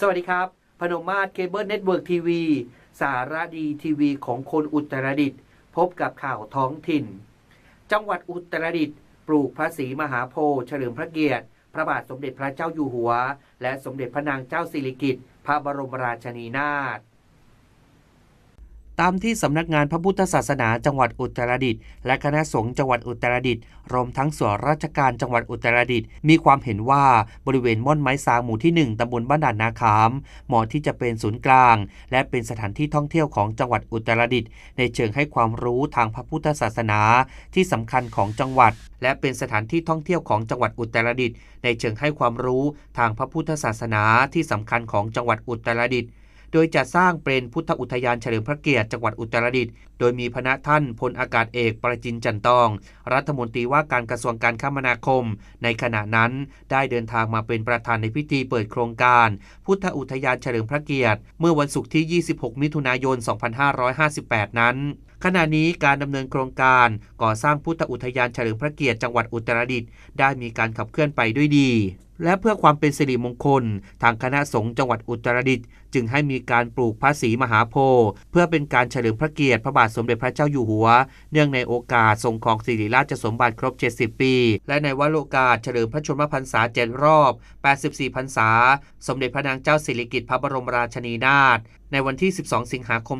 สวัสดีครับ พนมมาศเคเบิลเน็ตเวิร์กทีวี สารดีทีวีของคนอุตรดิตถ์พบกับข่าวท้องถิ่น จังหวัดอุตรดิตถ์ปลูกพระศรีมหาโพธิ์เฉลิมพระเกียรติ พระบาทสมเด็จพระเจ้าอยู่หัว และสมเด็จพระนางเจ้าสิริกิติ์พระบรมราชินีนาถ ตามที่สำนักงานพระพุทธศาสนาจังหวัดอุตรดิตถ์และคณะสงฆ์จังหวัดอุตรดิตถ์รวมทั้งส่วนราชการจังหวัดอุตรดิตถ์มีความเห็นว่าบริเวณม่อนไม้สางหมู่ที่ 1ตำบลบ้านด่านนาขามเหมาะที่จะเป็นศูนย์กลาง และเป็นสถานที่ท่องเที่ยวของจังหวัดอุตรดิตถ์ในเชิงให้ความรู้ทางพระพุทธศาสนาที่สำคัญของจังหวัด และเป็นสถานที่ท่องเที่ยวของจังหวัดอุตรดิตถ์ในเชิงให้ความรู้ทางพระพุทธศาสนาที่สำคัญของจังหวัดอุตรดิตถ์ โดยจะสร้างเป็นพุทธอุทยานเฉลิมพระเกียรติจังหวัดอุตรดิตถ์โดยมีพระท่านพลอากาศเอกประจินจันตอง รัฐมนตรีว่าการกระทรวงการคมนาคม ในขณะนั้นได้เดินทางมาเป็นประธานในพิธีเปิดโครงการ พุทธอุทยานเฉลิมพระเกียรติ เมื่อวันศุกร์ที่ 26 มิถุนายน 2558 นั้นขณะนี้การดำเนินโครงการก่อสร้างพุทธอุทยานเฉลิมพระเกียรติจังหวัดอุตรดิตถ์ได้มีการขับเคลื่อนไปด้วยดี และเพื่อความเป็นสิริมงคล ทางคณะสงฆ์จังหวัดอุตรดิตถ์จึงให้มีการปลูกพระศรีมหาโพธิ์เพื่อเป็นการเฉลิมพระเกียรติพระบาทสมเด็จพระเจ้าอยู่หัว เนื่องในโอกาสทรงของสิริราชสมบัติครบ 70 ปี และในวโรกาสเฉลิมพระชนมพรรษาเจ็ดรอบ 84 พรรษา สมเด็จพระนางเจ้าสิริกิติ์พระบรมราชินีนาถ ในวันที่ 12 สิงหาคม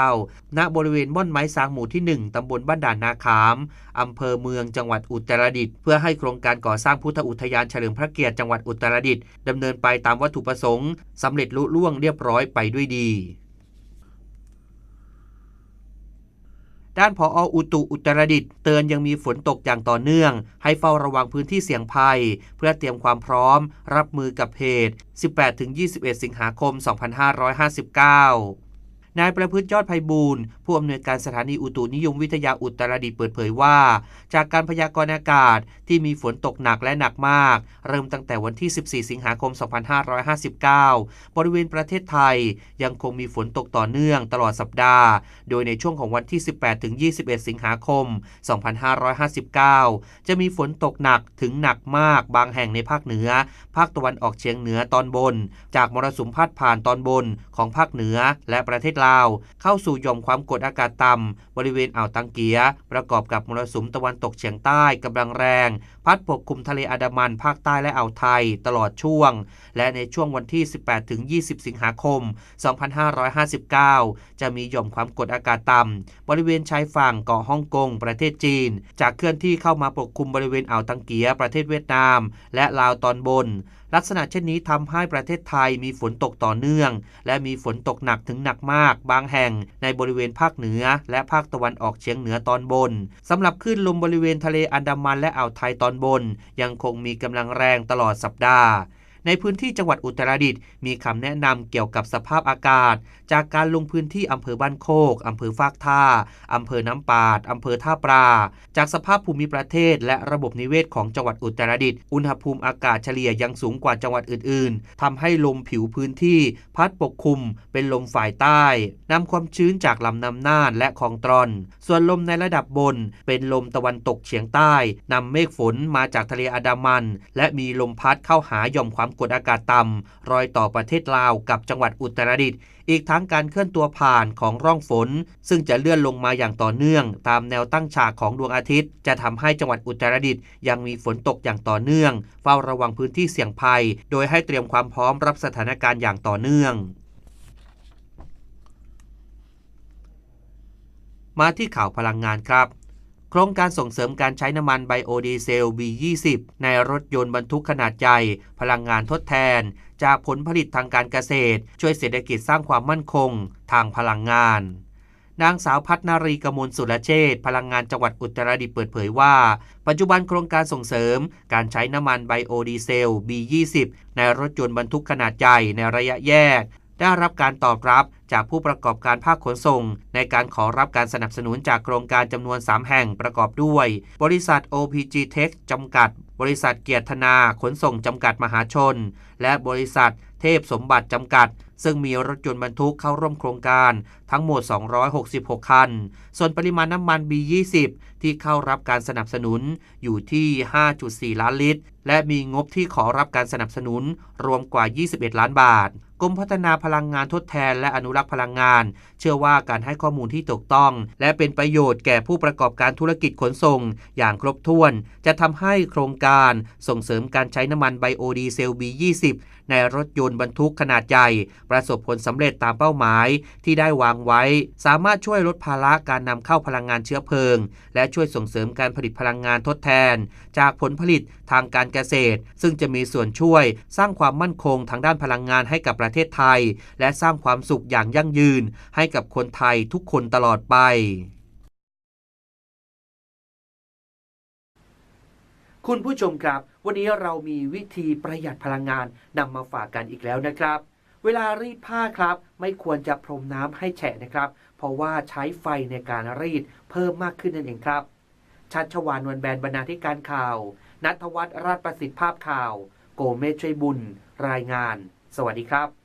2559 ณ บริเวณม่อนไม้สางหมู่ที่ 1 ตำบลบ้านด่านนาคาม อำเภอเมืองจังหวัดอุตรดิตถ์ เพื่อให้โครงการก่อสร้างพุทธอุทยานเฉลิมพระเกียรติจังหวัดอุตรดิตถ์ดำเนินไปตามวัตถุประสงค์สำเร็จลุล่วงเรียบร้อยไปด้วยดี ด้านผออุตุอุตรดิตเตือนยังมีฝนตกอย่างต่อเนื่อง ให้เฝ้าระวังพื้นที่เสี่ยงภัย เพื่อเตรียมความพร้อม รับมือกับเหตุ 18-21 สิงหาคม 2559 นายประพฤติยอดไพบูลย์ผู้อำนวยการสถานีอุตุนิยมวิทยาอุตรดิตถ์เปิดเผยว่า จากการพยากรณ์อากาศที่มีฝนตกหนักและหนักมาก เริ่มตั้งแต่วันที่ 14 สิงหาคม 2559 บริเวณประเทศไทยยังคงมีฝนตกต่อเนื่องตลอดสัปดาห์ โดยในช่วงของวันที่ 18 ถึง 21 สิงหาคม 2559 จะมีฝนตกหนักถึงหนักมากบางแห่งในภาคเหนือ ภาคตะวันออกเฉียงเหนือตอนบน จากมรสุมพาดผ่านตอนบนของภาคเหนือและประเทศลาว เข้าสู่หย่อมความกดอากาศต่ำบริเวณอ่าวตังเกีย ประกอบกับมรสุมตะวันตกเฉียงใต้กำลังแรง พัดปกคลุมทะเลอันดามันภาคใต้และอ่าวไทยตลอดช่วง และในช่วงวันที่ 18ถึง20 สิงหาคม 2559 จะมีหย่อมความกดอากาศต่ำบริเวณชายฝั่งเกาะฮ่องกงประเทศจีน จากเคลื่อนที่เข้ามาปกคลุมบริเวณอ่าวตังเกีย ประเทศเวียดนาม และลาวตอนบน ลักษณะเช่นนี้ทำให้ประเทศไทยมีฝนตกต่อเนื่อง และมีฝนตกหนักถึงหนักมาก บางแห่งในบริเวณภาคเหนือ และภาคตะวันออกเฉียงเหนือตอนบนสำหรับคลื่นลมบริเวณทะเลอันดามันและอ่าวไทยตอนบน ยังคงมีกำลังแรงตลอดสัปดาห์ ในพื้นที่จังหวัดอุตรดิตถ์มีคำแนะนำเกี่ยวกับสภาพอากาศ จากการลงพื้นที่อำเภอบ้านโคกอำเภอฟากท่าอำเภอน้ำปาดอำเภอท่าปลา จากสภาพภูมิประเทศ และระบบนิเวศของจังหวัดอุตรดิตถ์อุณหภูมิอากาศเฉลี่ยยังสูงกว่าจังหวัดอื่น ๆทำให้ลมผิวพื้นที่ พัดปกคลุม เป็นลมฝ่ายใต้นำความชื้นจากลำน้ำน่านและคลองตรอน ส่วนลมในระดับบน เป็นลมตะวันตกเฉียงใต้นำเมฆฝนมาจากทะเลอันดามัน และมีลมพัดเข้าหาย่อมความกดอากาศต่ำรอยต่อประเทศลาวกับจังหวัดอุตรดิตถ์อีกทั้งการเคลื่อนตัวผ่านของร่องฝน ซึ่งจะเลื่อนลงมาอย่างต่อเนื่อง ตามแนวตั้งฉากของดวงอาทิตย์ จะทำให้จังหวัดอุตรดิตถ์ยังมีฝนตกอย่างต่อเนื่อง เฝ้าระวังพื้นที่เสี่ยงภัย โดยให้เตรียมความพร้อมรับสถานการณ์อย่างต่อเนื่องมาที่ข่าวพลังงานครับ โครงการส่งเสริมการใช้น้ำมันไบโอดีเซล B20 ในรถยนต์บรรทุกขนาดใหญ่ พลังงานทดแทน จากผลผลิตทางการเกษตร ช่วยเศรษฐกิจสร้างความมั่นคง ทางพลังงาน นางสาวพัฒนารีกมลสุรเชษพลังงานจังหวัดอุตรดิตถ์เปิดเผยว่า ปัจจุบันโครงการส่งเสริม การใช้น้ำมันไบโอดีเซล B20 ในรถยนต์บรรทุกขนาดใหญ่ในระยะแยก ได้รับการตอบรับจากผู้ประกอบการภาคขนส่ง ในการขอรับการสนับสนุนจากโครงการจำนวน 3 แห่งประกอบด้วย บริษัท OPG Tech จำกัด บริษัทเกียรตินา ขนส่งจำกัดมหาชน และบริษัทเทพสมบัติจำกัด ซึ่งมีรถยนต์บรรทุกเข้าร่วมโครงการทั้งหมด 266 คัน ส่วนปริมาณน้ำมัน B20 ที่เข้ารับการสนับสนุนอยู่ที่ 5.4 ล้านลิตร และมีงบที่ขอรับการสนับสนุนรวมกว่า 21 ล้านบาท กรมพัฒนาพลังงานทดแทนและอนุรักษ์พลังงาน เชื่อว่าการให้ข้อมูลที่ถูกต้อง และเป็นประโยชน์แก่ผู้ประกอบการธุรกิจขนส่ง อย่างครบถ้วน จะทำให้โครงการส่งเสริมการใช้น้ำมันไบโอดีเซล B20 ในรถยนต์บรรทุกขนาดใหญ่ ประสบผลสำเร็จตามเป้าหมายที่ได้วางไว้ สามารถช่วยลดภาระการนำเข้าพลังงานเชื้อเพลิง และช่วยส่งเสริมการผลิตพลังงานทดแทน จากผลผลิตทางการเกษตร ซึ่งจะมีส่วนช่วยสร้างความมั่นคงทางด้านพลังงานให้กับประเทศไทย และสร้างความสุขอย่างยั่งยืน ให้กับคนไทยทุกคนตลอดไปคุณผู้ชมครับ วันนี้เรามีวิธีประหยัดพลังงานนำมาฝากกันอีกแล้วนะครับ เวลารีดผ้าครับ ไม่ควรจะพรมน้ำให้แฉะนะครับ เพราะว่าใช้ไฟในการรีดเพิ่มมากขึ้นนั่นเองครับ ชัดชวานวันแบนบรรณาธิการข่าว นัทวัฒน์ราชประสิทธิ์ภาพข่าว โกเมช่วยบุญ รายงาน สวัสดีครับ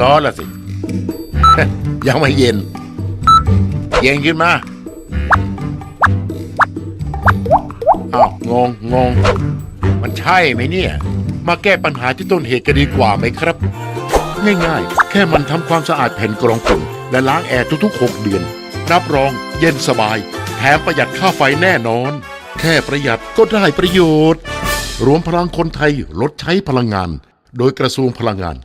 ร้อนละสิ ยังไม่เย็น เย็นขึ้นมาอ้าวงงงง มันใช่ไหมเนี่ย มาแก้ปัญหาที่ต้นเหตุกันดีกว่าไหมครับ ง่ายๆ แค่มันทำความสะอาดแผ่นกรองฝุ่นและล้างแอร์ทุกๆ 6 เดือน รับรองเย็นสบาย แถมประหยัดค่าไฟแน่นอน แค่ประหยัดก็ได้ประโยชน์ รวมพลังคนไทยลดใช้พลังงาน โดยกระทรวงพลังงาน